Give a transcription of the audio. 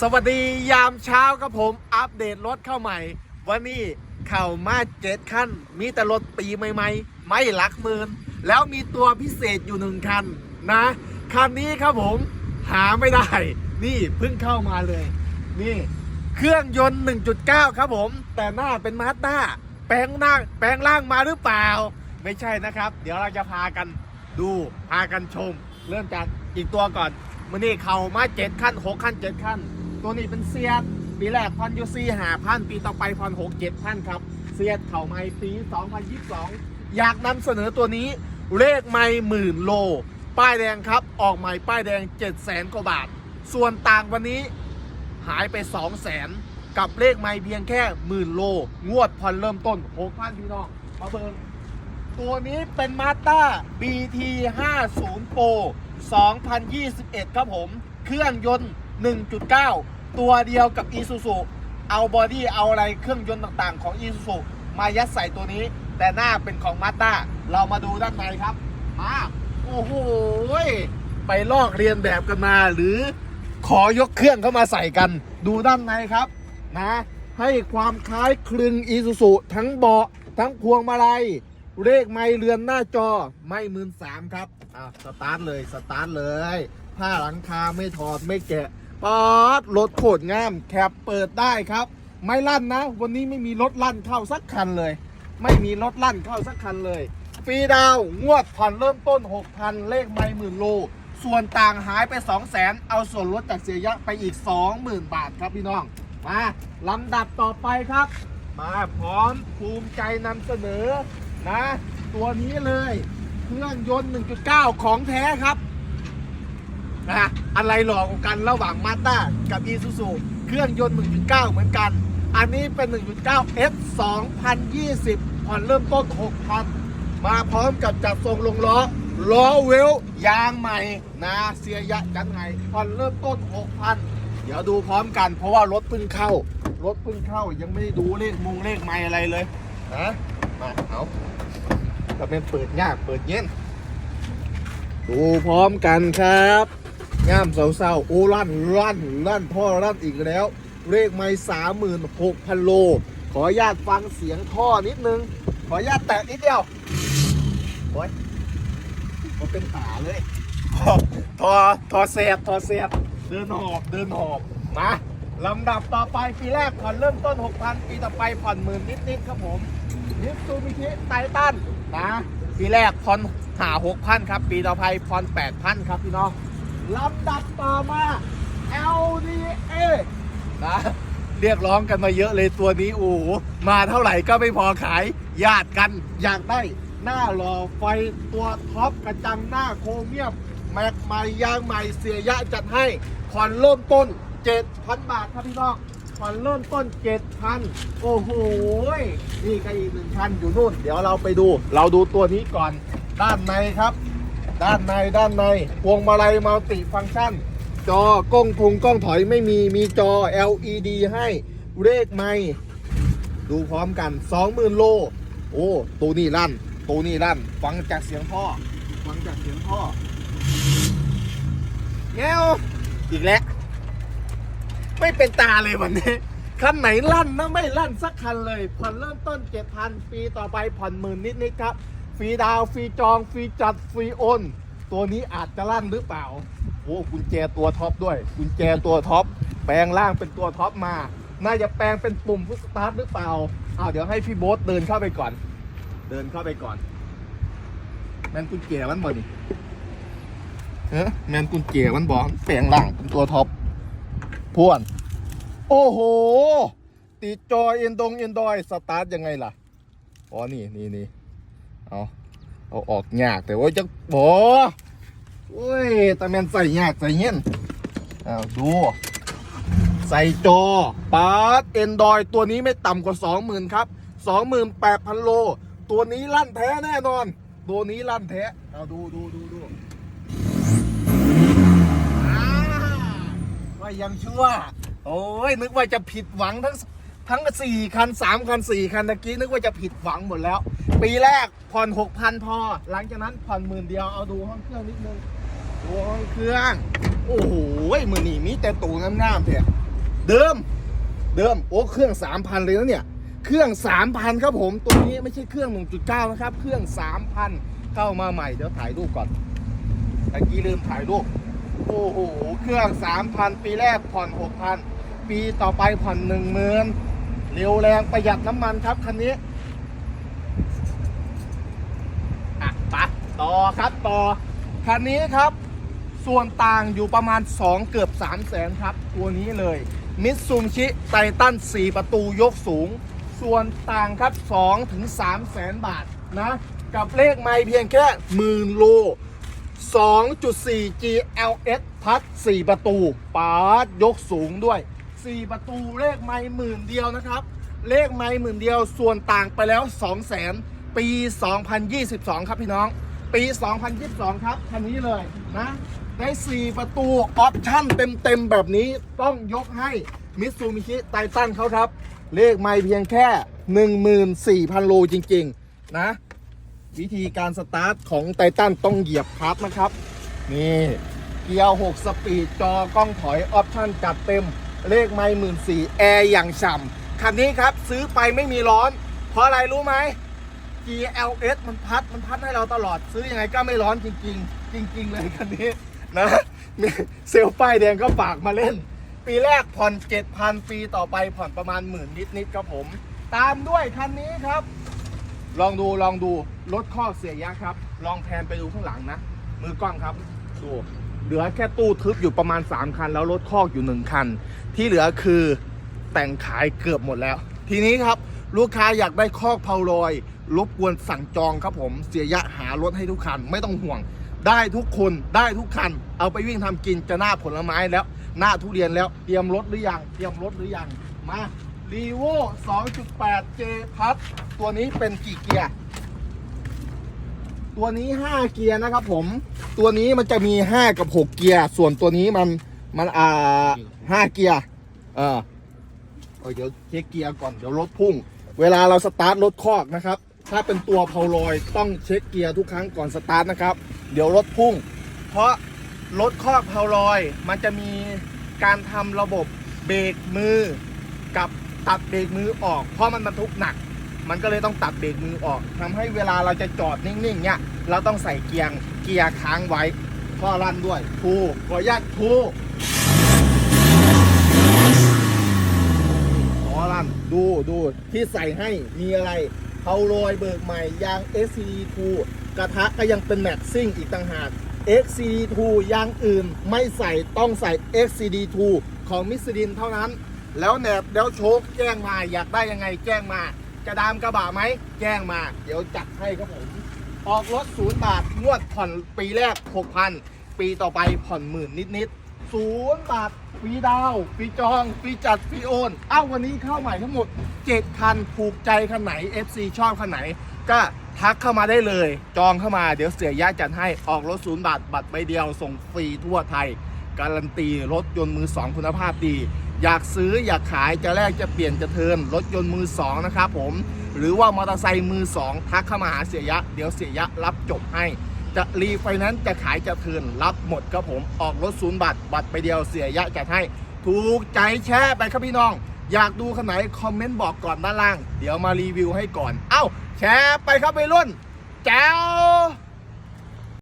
สวัสดียามเช้าครับผมอัปเดตรถเข้าใหม่ วันนี้เข่ามาเจ็ดขั้น มีแต่รถปีใหม่ๆ ไม่หลักหมื่นแล้วมีตัวพิเศษอยู่หนึ่งคันนะคันนี้ครับผมหาไม่ได้ นี่เพิ่งเข้ามาเลย นี่ เครื่องยนต์ 1.9 ครับผม แต่หน้าเป็นมาสด้าแปลงหน้าแปลงร่างมาหรือเปล่า ไม่ใช่นะครับ เดี๋ยวเราจะพากันดูพากันชม เริ่มจากอีกตัวก่อนมื่อนี้เข่ามาเจ็ดขั้นหกขั้นเจ็ดขั้น ตัวนี้เป็นเซียดปีแรกพันยูซีหาพันปีต่อไปพันหกเจ็ดพันครับ เซียดเข่าไม่ปี 2022 อยากนำเสนอตัวนี้เลขไม่หมื่นโล ป้ายแดงครับ ออกใหม่ป้ายแดง 7 0 0 0 0 0กว่าบาท ส่วนต่างวันนี้หายไป 2 0 0แสนกับเลขไม่เพียงแค่หมื่นโล งวดผ่อนเริ่มต้น6,000พี่น้องมาเบิงตัวนี้เป็นมาสด้า BT 50 Pro 2021 ครับผม เครื่องยนต์ 1.9 ตัวเดียวกับ Isuzu เอาบอดี้เอาอะไรเครื่องยนต์ต่างๆของ Isuzu มายัดใส่ตัวนี้ แต่หน้าเป็นของ Mazda เรามาดูด้านในครับ มา โอ้โห ไปลอกเรียนแบบกันมาหรือขอยกเครื่องเข้ามาใส่กัน ดูด้านในครับนะให้ความคล้ายคลึงอีซูซูทั้งเบาะทั้งพวงมาลัยเลขไม่เรือนหน้าจอไม่หมื่นสามครับ อะ สตาร์ทเลย สตาร์ทเลย ผ้าหลังคาไม่ถอดไม่แกะ ป๊อดรถโคตรงามแคปเปิดได้ครับ ไม่ลั่นนะ วันนี้ไม่มีรถลั่นเข้าสักคันเลย ไม่มีรถลั่นเข้าสักคันเลยฟรีดาวงวดผ่อนเริ่มต้น 6,000 เลขไม่หมื่นโล ส่วนต่างหายไป 2 0 0 0 0 0 เอาส่วนลดจากเสียยะไปอีก 20,000 บาทครับพี่น้อง มาลำดับต่อไปครับ มาพร้อมภูมิใจนำเสนอนะ ตัวนี้เลย เครื่องยนต์ 1.9 ของแท้ครับนะ อะไรหลอกกันระหว่างมาสด้ากับ i s u z u เครื่องยนต์ 1.9 เหมือนกัน อันนี้เป็น 1.9 S 2020 ผ่อนเริ่มต้น 6,000 มาพร้อมกับจัดทรงลงล้อ ล้อเวลยางใหม่นะเสียยะจังไงผ่อนเริ่มต้น 6,000 เดี๋ยวดูพร้อมกันเพราะว่ารถเพิ่งเข้า รถเพิ่งเข้ายังไม่ได้ดูเลขมุงเลขไม่อะไรเลยนะมาเอาก็เป็นเปิดยากเปิดเย็นดูพร้อมกันครับ ย่ามเสาๆโอ้ลั่นลั่นลั่นพ่อลั่นอีกแล้ว เลขไม่สามหมื่นหกพันโล ขออนุญาตฟังเสียงท่อนิดนึง ขออนุญาตแตะนิดเดียวโอ้ยมันเป็นตาเลยทอทอทอเสียบทอเสียบเดินหอบเดินหอบมาลำดับต่อไปปีแรกผ่อนเริ่มต้น 6,000 ปีต่อไปผ่อนหมื่นนิดๆครับผมนิสซูมิชิไททันนะปีแรกผ่อนหา6,000 ครับ ปีต่อไปผ่อน8,000 ครับพี่น้อง ลำดับต่อมา LDA นะ เรียกร้องกันมาเยอะเลยตัวนี้โอ้โหมาเท่าไหร่ก็ไม่พอขายญาติกันอยากได้หน้าหล่อไฟตัวท็อปกระจังหน้าโครเมียม แม็กใหม่ยางใหม่เสียยะจัดให้ผ่อนเริ่มต้น 7,000 บาทครับพี่น้องผ่อนเริ่มต้น 7,000 โอ้โห นี่ก็อีกหนึ่งคันอยู่นู่น เดี๋ยวเราไปดู เราดูตัวนี้ก่อน ด้านในครับ ด้านในด้านในพวงมาลัยมัลติฟังก์ชัน จอกล้องทงกล้องถอยไม่มีมีจอ LED ให้เลขไม่ดูพร้อมกัน 20,000 โล โอ้ตัวนี้ลั่นตัวนี้ลั่น ฟังจากเสียงพ่อ ฟังจากเสียงพ่อแง้วอีกแล้ว ไม่เป็นตาเลยวันนี้คันไหนลั่นนะไม่ลั่นสักคันเลยผ่อนเริ่มต้น7,000ปีต่อไปผ่อนหมื่นนิดๆครับ ฟรีดาวฟรีจองฟรีจัดฟรีโอน ตัวนี้อาจจะลั่นหรือเปล่าโอ้กุญแจตัวท็อปด้วยกุญแจตัวท็อปแปลงร่างเป็นตัวท็อปมา น่าจะแปลงเป็นปุ่มพุชสตาร์ทหรือเปล่าอ้าวเดี๋ยวให้พี่โบ๊ทเดินเข้าไปก่อน เดินเข้าไปก่อนแมนกุญแจมันบ่นี่เฮ้แมนกุญแจมันบอกแปลงร่างเป็นตัวท็อปพวน โอ้โหติดจอเอ็นดงเอ็นดอยสตาร์ทยังไงล่ะอ๋อนี่นี่นี่ เอาเอาออกยากแต่ว่าจะบอโอ้ยแต่แมนใส่ยากใส่เงี้ยอ้าวดู ใส่จอปาร์ตเอนดอยตัวนี้ไม่ต่ำกว่า 20,000 ครับ 28,000 โล ตัวนี้ลั่นแท้แน่นอน ตัวนี้ลั่นแท้เอาดูดูดูดูว่ายังชั่ว โอ้ย นึกว่าจะผิดหวังทั้งทั้งสี่คันสามคันสี่คันตะกี้นึกว่าจะผิดหวังหมดแล้ว ปีแรกผ่อนหกพันพอ หลังจากนั้นผ่อนหมื่นเดียวเอาดูห้องเครื่องนิดนึงดูห้องเครื่อง โอ้โหมือหนี่มีแต่ตูงามๆเถอะเดิม เดิมโอ้เครื่อง3,000เลยนะเนี่ย เครื่อง3,000ครับผมตัวนี้ไม่ใช่เครื่อง 1.9 นะครับ เครื่อง3,000เข้ามาใหม่เดี๋ยวถ่ายรูปก่อนตะกี้ลืมถ่ายรูปโอ้โหเครื่อง3,000ปีแรกผ่อน6,000ปีต่อไปผ่อน10,000เร็วแรงประหยัดน้ำมันครับคันนี้ อะ ไปต่อครับต่อคันนี้ครับ ส่วนต่างอยู่ประมาณ 2 เกือบ3 0 0แสนครับ ตัวนี้เลยมิตซูมชิไททัน4 ประตูยกสูง ส่วนต่างครับ2ถึง3แสนบาทนะ กับเลขไม่เพียงแค่หมื่นโล 2.4 GLS พัด 4 ประตูปาดยกสูงด้วย 4 ประตูเลขไม่หมื่นเดียวนะครับ เลขไม่หมื่นเดียวส่วนต่างไปแล้ว 2 0 0แสน ปี 2022 ครับพี่น้อง ปี 2022 ครับ คันนี้เลยนะ ได้ 4 ประตูออปชั่นเต็ม ๆ แบบนี้ต้องยกให้มิตซูมิชิไททันเขาครับ เลขไม่เพียงแค่ 14,000 โลจริง ๆ นะ วิธีการสตาร์ทของไททันต้องเหยียบคลัตช์นะครับ นี่เกียร์ 6 สปีด จอกล้องถอยออปชั่นจัดเต็ม เลขไม่หมื่นสี่แอร์อย่างฉ่ำคันนี้ครับซื้อไปไม่มีร้อน เพราะอะไรรู้ไหม GLS มันพัดมันพัดให้เราตลอดซื้อยังไงก็ไม่ร้อนจริง ๆ จริง ๆ เลยคันนี้นะมีเซลลป้ายแดงก็ฝากมาเล่น ปีแรกผ่อน 7,000 ปีต่อไปผ่อนประมาณหมื่นนิดๆครับผม ตามด้วยคันนี้ครับ ลองดูลองดูรถข้อเสียยักษ์ครับ ลองแพนไปดูข้างหลังนะ มือกล้องครับดูเหลือแค่ตู้ทึบอยู่ประมาณ 3 คัน แล้วรถคอกอยู่ 1 คัน ที่เหลือคือแต่งขายเกือบหมดแล้ว ทีนี้ครับ ลูกค้าอยากได้คอกเพาลอย รบกวนสั่งจองครับผม เสียยะหารถให้ทุกคัน ไม่ต้องห่วง ได้ทุกคนได้ทุกคัน เอาไปวิ่งทำกินจะหน้าผลไม้แล้ว หน้าทุเรียนแล้วเตรียมรถหรือยังเตรียมรถหรือยังมารีโว 2.8 J พัทตัวนี้เป็นกี่เกียร์ตัวนี้ 5 เกียร์นะครับผม ตัวนี้มันจะมี 5 กับ 6 เกียร์ ส่วนตัวนี้มันมันอ่า5เกียร์ เออเดี๋ยวเช็คเกียร์ก่อน เดี๋ยวรถพุ่ง เวลาเราสตาร์ทรถคอกนะครับ ถ้าเป็นตัวเพาลอยต้องเช็คเกียร์ทุกครั้งก่อนสตาร์ทนะครับ เดี๋ยวรถพุ่ง เพราะรถคอกเพาลอย มันจะมีการทำระบบเบรกมือ กับตัดเบรกมือออก เพราะมันบรรทุกหนัก มันก็เลยต้องตัดเบรกมือออกทำให้เวลาเราจะจอดนิ่งๆเนี่ยเราต้องใส่เกียร์เกียร์ค้างไว้พ่อรันด้วยทูขออนุญาตทู ขอรันดูดูที่ใส่ให้มีอะไรเผาโรยเบิกใหม่ยาง SCD2 กระทะก็ยังเป็นแม็กซิ่งอีกต่างหาก XCD2 ยางอื่นไม่ใส่ต้องใส่ XCD2 ของมิสดินเท่านั้น แล้วแหนบแล้วโชคแจ้งมา อยากได้ยังไงแจ้งมา จะดามกระบะไหมแจ้งมา เดี๋ยวจัดให้ครับผมออกรถศูนย์บาทงวดผ่อนปีแรก 6,000 ปีต่อไปผ่อนหมื่นนิดๆ ศูนย์บาทฟรีดาวฟรีจองฟรีจัดฟรีโอนเอ้าวันนี้เข้าใหม่ทั้งหมด 7 คันถูกใจคันไหน FC ชอบคันไหน ก็ทักเข้ามาได้เลย จองเข้ามาเดี๋ยวเสียยะจัดให้ออกรถศูนย์บาทบัตรใบเดียวส่งฟรีทั่วไทย การันตีรถยนต์มือสองคุณภาพดี อยากซื้ออยากขายจะแลกจะเปลี่ยนจะเทิร์นรถยนต์มือสองนะครับผม หรือว่ามอเตอร์ไซค์มือสองทักเข้ามาหาเสียยะ เดี๋ยวเสียยะรับจบให้ จะรีไฟแนนซ์จะขายจะคืนรับหมดครับผมออกรถศูนย์บาทบัตรไปเดียวเสียยะจัดให้ ถูกใจแชร์ไปครับพี่น้อง อยากดูคันไหนคอมเมนต์บอกก่อนด้านล่าง เดี๋ยวมารีวิวให้ก่อน เอ้า แชร์ไปครับไปรุ่นแจ้ว